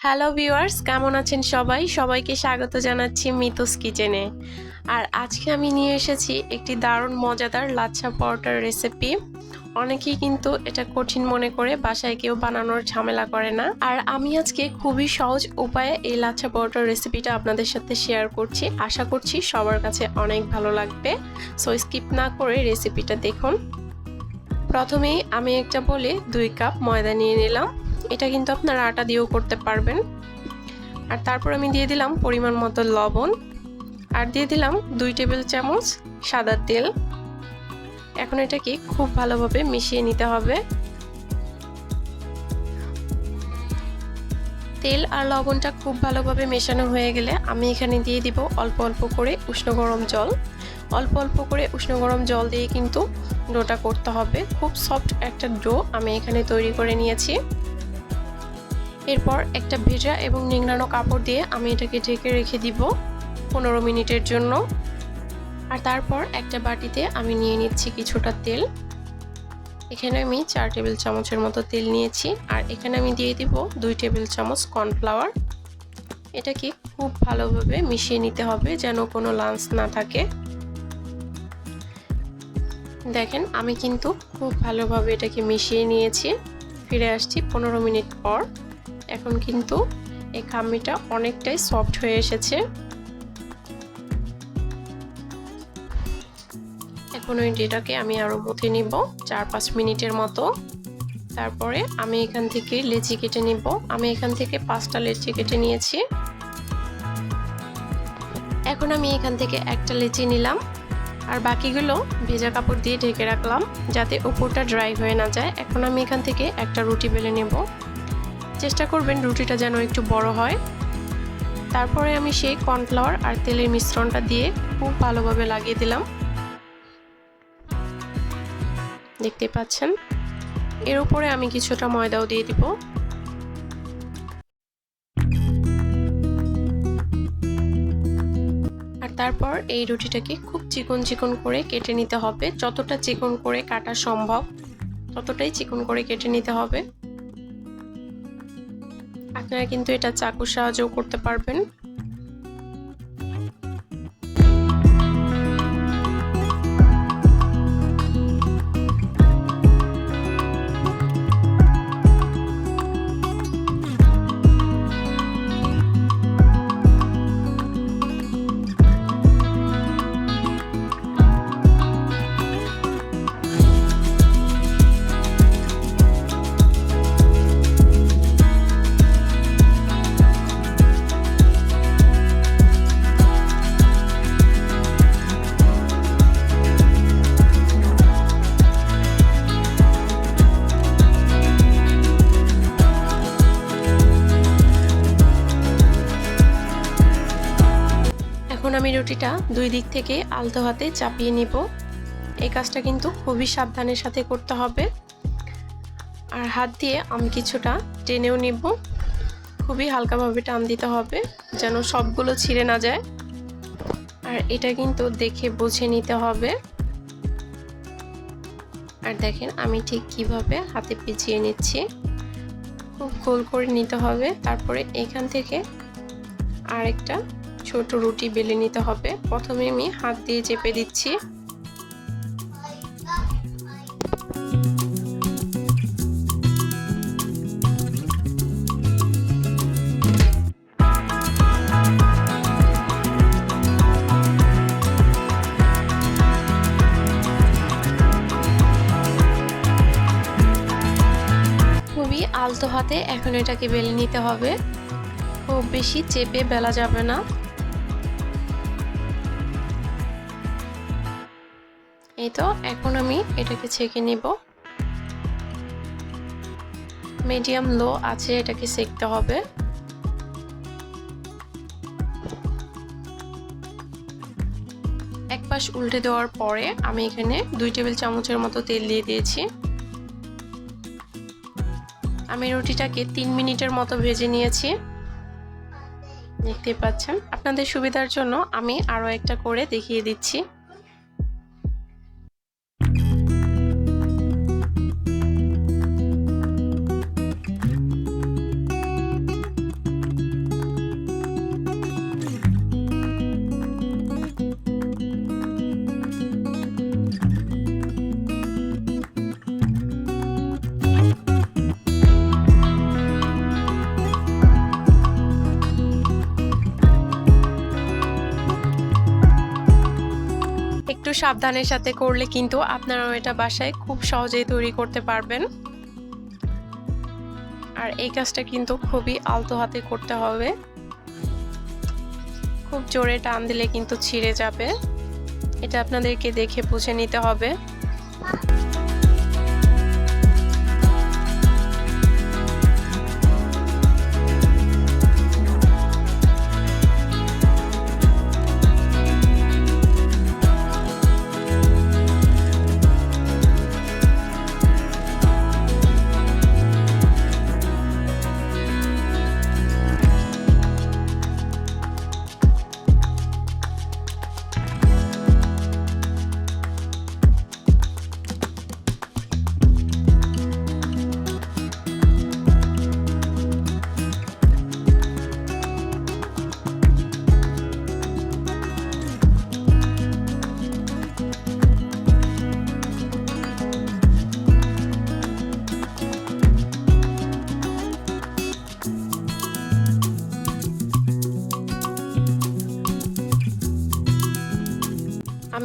Hello viewers কেমন আছেন সবাই? সবাইকে স্বাগত জানাচ্ছি মিতুস কিচেনে। আর আজকে আমি নিয়ে এসেছি একটি দারুণ মজাদার লাচ্ছা পরোটার রেসিপি অনেকেই কিন্তু এটা কঠিন মনে করে, বাসায় কেউ বানানোর ঝামেলা করে না। আর আমি আজকে খুবই সহজ উপায়ে এই লাচ্ছা পরোটার রেসিপিটা আপনাদের সাথে শেয়ার করছি। আশা করছি সবার কাছে অনেক ভালো লাগবে। সো স্কিপ না করে রেসিপিটা দেখুন। প্রথমেই আমি একটা বলে দুই কাপ ময়দা নিয়ে নিলাম। এটা কিন্তু আপনারা আটা দিয়েও করতে পারবেন। আর তারপর আমি দিয়ে দিলাম পরিমাণ মতো লবণ। আর দিয়ে দিলাম দুই টেবিল চামচ সাদা তেল। এখন এটাকে খুব ভালোভাবে মিশিয়ে নিতে হবে। তেল আর লবণটা খুব ভালোভাবে মেশানো হয়ে গেলে আমি এখানে দিয়ে দিব অল্প অল্প করে উষ্ণ গরম জল। অল্প অল্প করে উষ্ণ গরম জল দিয়ে কিন্তু ডোটা করতে হবে। খুব সফট একটা ডো আমি এখানে তৈরি করে নিয়েছি। এরপর একটা ভেজা এবং নিংড়ানো কাপড় দিয়ে আমি এটাকে ঢেকে রেখে দিব পনেরো মিনিটের জন্য। আর তারপর একটা বাটিতে আমি নিয়ে নিচ্ছি কিছুটা তেল। এখানে আমি চার টেবিল চামচের মতো তেল নিয়েছি। আর এখানে আমি দিয়ে দিব দুই টেবিল চামচ কর্নফ্লাওয়ার। এটাকে খুব ভালোভাবে মিশিয়ে নিতে হবে যেন কোনো লাঞ্চ না থাকে। দেখেন, আমি কিন্তু খুব ভালোভাবে এটাকে মিশিয়ে নিয়েছি। ফিরে আসছি পনেরো মিনিট পর। এখন কিন্তু এই খামিটা অনেকটাই সফট হয়ে এসেছে। এখন ওই ডেটাকে আমি আরও মুথে নিব চার পাঁচ মিনিটের মতো। তারপরে আমি এখান থেকে লেচি কেটে নিব। আমি এখান থেকে পাঁচটা লেচি কেটে নিয়েছি। এখন আমি এখান থেকে একটা লেচি নিলাম। আর বাকিগুলো ভেজা কাপড় দিয়ে ঢেকে রাখলাম যাতে উপরটা ড্রাই হয়ে না যায়। এখন আমি এখান থেকে একটা রুটি বেলে নেব। চেষ্টা করবেন রুটিটা যেন একটু বড় হয়। তারপরে আমি সেই কর্নফ্লাওয়ার আর তেলের মিশ্রণটা দিয়ে খুব ভালোভাবে লাগিয়ে দিলাম। দেখতে পাচ্ছেন? এর উপরে আমি কিছুটা ময়দাও দিয়ে দিব। আর তারপর এই রুটিটাকে খুব চিকন চিকন করে কেটে নিতে হবে। যতটা চিকন করে কাটা সম্ভব, ততটাই চিকন করে কেটে নিতে হবে। আপনারা কিন্তু এটা চাকুর সাহায্যও করতে পারবেন। আমি রুটিটা দুই দিক থেকে আলতো হাতে চাপিয়ে নিব। এই কাজটা কিন্তু খুবই সাবধানের সাথে করতে হবে। আর হাত দিয়ে আমি কিছুটা টেনেও নিব। খুবই হালকাভাবে টান দিতে হবে যেন সবগুলো ছিঁড়ে না যায়। আর এটা কিন্তু দেখে বুঝে নিতে হবে। আর দেখেন আমি ঠিক কীভাবে হাতে পিছিয়ে নিচ্ছি। খুব গোল করে নিতে হবে। তারপরে এখান থেকে আরেকটা ছোট রুটি বেলে নিতে হবে। প্রথমে আমি হাত দিয়ে চেপে দিচ্ছি। খুবই আলতো হাতে এখন এটাকে বেলে নিতে হবে। খুব বেশি চেপে বেলা যাবে না। এই তো, এখন আমি এটাকে ছেঁকে নিব। মিডিয়াম লো আছে, এটাকে সেকতে হবে। এক পাশ উল্টে দেওয়ার পরে আমি এখানে দুই টেবিল চামচের মতো তেল দিয়ে দিয়েছি। আমি রুটিটাকে তিন মিনিটের মতো ভেজে নিয়েছি। দেখতে পাচ্ছেন? আপনাদের সুবিধার জন্য আমি আরও একটা করে দেখিয়ে দিচ্ছি। একটু সাবধানের সাথে করলে কিন্তু আপনারাও এটা বাসায় খুব সহজেই তৈরি করতে পারবেন। আর এই কাজটা কিন্তু খুবই আলতো হাতে করতে হবে। খুব জোরে টান দিলে কিন্তু ছিঁড়ে যাবে। এটা আপনাদেরকে দেখে বুঝে নিতে হবে।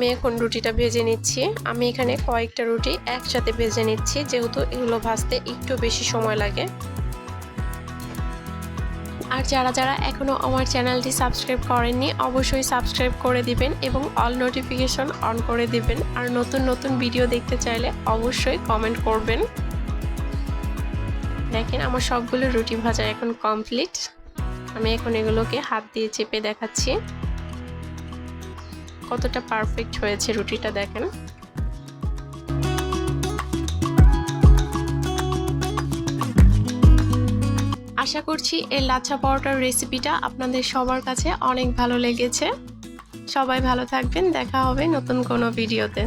আমি এখন রুটিটা ভেজে নিচ্ছি। আমি এখানে কয়েকটা রুটি একসাথে ভেজে নিচ্ছি, যেহেতু এগুলো ভাজতে একটু বেশি সময় লাগে। আর যারা যারা এখনও আমার চ্যানেলটি সাবস্ক্রাইব করেননি, অবশ্যই সাবস্ক্রাইব করে দিবেন এবং অল নোটিফিকেশন অন করে দিবেন। আর নতুন নতুন ভিডিও দেখতে চাইলে অবশ্যই কমেন্ট করবেন। দেখেন আমার সবগুলো রুটি ভাজা এখন কমপ্লিট। আমি এখন এগুলোকে হাত দিয়ে চেপে দেখাচ্ছি। কতটা পারফেক্ট হয়েছে রুটিটা দেখেন। আশা করছি এই লাচ্ছা পরোটার রেসিপিটা আপনাদের সবার কাছে অনেক ভালো লেগেছে। সবাই ভালো থাকবেন, দেখা হবে নতুন কোনো ভিডিওতে